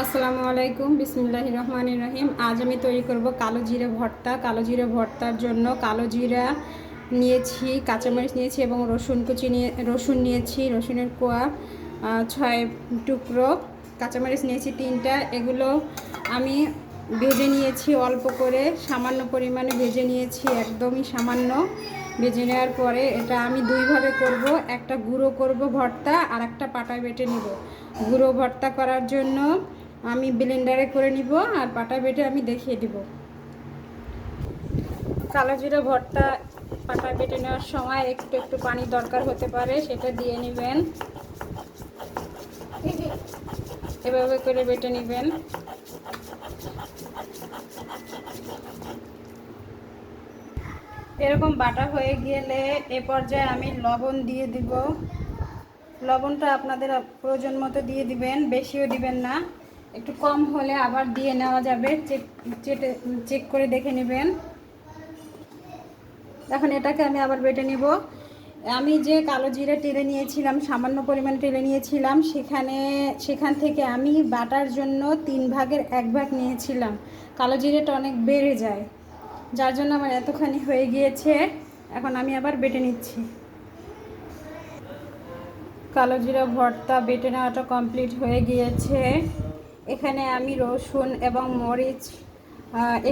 আসসালামু আলাইকুম বিসমুল্লাহ রহমান রহিম। আজ আমি তৈরি করব কালো জিরে ভর্তা। কালো জিরে ভর্তার জন্য কালো জিরা নিয়েছি, কাঁচামরিচ নিয়েছি এবং রসুন কুচি নিয়ে, রসুন নিয়েছি, রসুনের কোয়া ছয় টুকরো। কাঁচামরিচ নিয়েছি তিনটা। এগুলো আমি ভেজে নিয়েছি অল্প করে। সামান্য পরিমাণে ভেজে নিয়েছি, একদমই সামান্য। ভেজে নেওয়ার পরে এটা আমি দুইভাবে করব। একটা গুঁড়ো করব ভর্তা আর একটা পাটায় বেটে নিব। গুঁড়ো ভর্তা করার জন্য আমি ব্লেন্ডারে করে নিব আর পাটা বেটে আমি দেখিয়ে দিব। কালো জিরা ভর্তা পাটা বেটে নেওয়ার সময় একটু একটু পানি দরকার হতে পারে, সেটা দিয়ে নেবেন। এভাবে করে বেটে নেবেন। এরকম বাটা হয়ে গেলে এ পর্যায়ে আমি লবণ দিয়ে দিব। লবণটা আপনাদের প্রয়োজন মতো দিয়ে দিবেন, বেশিও দিবেন না। একটু কম হলে আবার দিয়ে নেওয়া যাবে। চেক, চেটে, চেক করে দেখে নেবেন। এখন এটাকে আমি আবার বেটে নিব। আমি যে কালো জিরে টেলে নিয়েছিলাম, সামান্য পরিমাণ টেলে নিয়েছিলাম, সেখানে, সেখান থেকে আমি বাটার জন্য তিন ভাগের এক ভাগ নিয়েছিলাম। কালো জিরেটা অনেক বেড়ে যায়, যার জন্য আমার এতখানি হয়ে গিয়েছে। এখন আমি আবার বেটে নিচ্ছি। কালো জিরা ভর্তা বেটে নেওয়াটা কমপ্লিট হয়ে গিয়েছে। এখানে আমি রসুন এবং মরিচ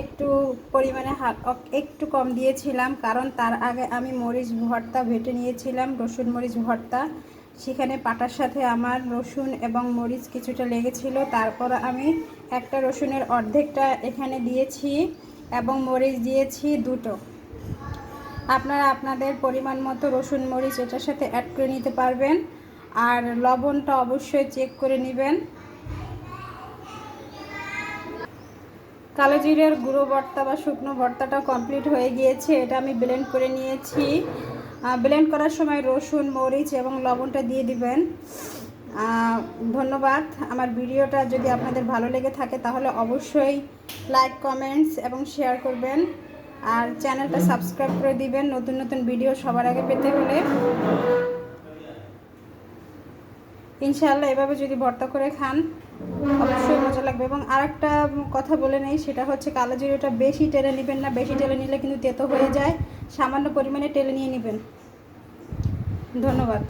একটু পরিমাণে একটু কম দিয়েছিলাম কারণ তার আগে আমি মরিচ ভর্তা ভেটে নিয়েছিলাম, রসুন মরিচ ভর্তা। সেখানে পাটার সাথে আমার রসুন এবং মরিচ কিছুটা লেগেছিল। তারপর আমি একটা রসুনের অর্ধেকটা এখানে দিয়েছি এবং মরিচ দিয়েছি দুটো। আপনারা আপনাদের পরিমাণ মতো রসুন, মরিচ এটার সাথে অ্যাড করে নিতে পারবেন। আর লবণটা অবশ্যই চেক করে নেবেন। কালো জিরের গুঁড়ো ভর্তা বা শুকনো ভর্তাটা কমপ্লিট হয়ে গিয়েছে, এটা আমি ব্লেন্ড করে নিয়েছি। ব্লেন্ড করার সময় রসুন, মরিচ এবং লবণটা দিয়ে দিবেন। ধন্যবাদ। আমার ভিডিওটা যদি আপনাদের ভালো লেগে থাকে তাহলে অবশ্যই লাইক কমেন্টস এবং শেয়ার করবেন। আর চ্যানেলটা সাবস্ক্রাইব করে দিবেন নতুন নতুন ভিডিও সবার আগে পেতে হলে। ইনশাআল্লাহ এভাবে যদি ভর্তা করে খান লাগবে। এবং আরেকটা কথা বলে নেই, সেটা হচ্ছে কালো জিরোটা বেশি টেলে নেবেন না, বেশি টেলে নিলে কিন্তু তেতো হয়ে যায়। সামান্য পরিমাণে টেলে নিয়ে নেবেন। ধন্যবাদ।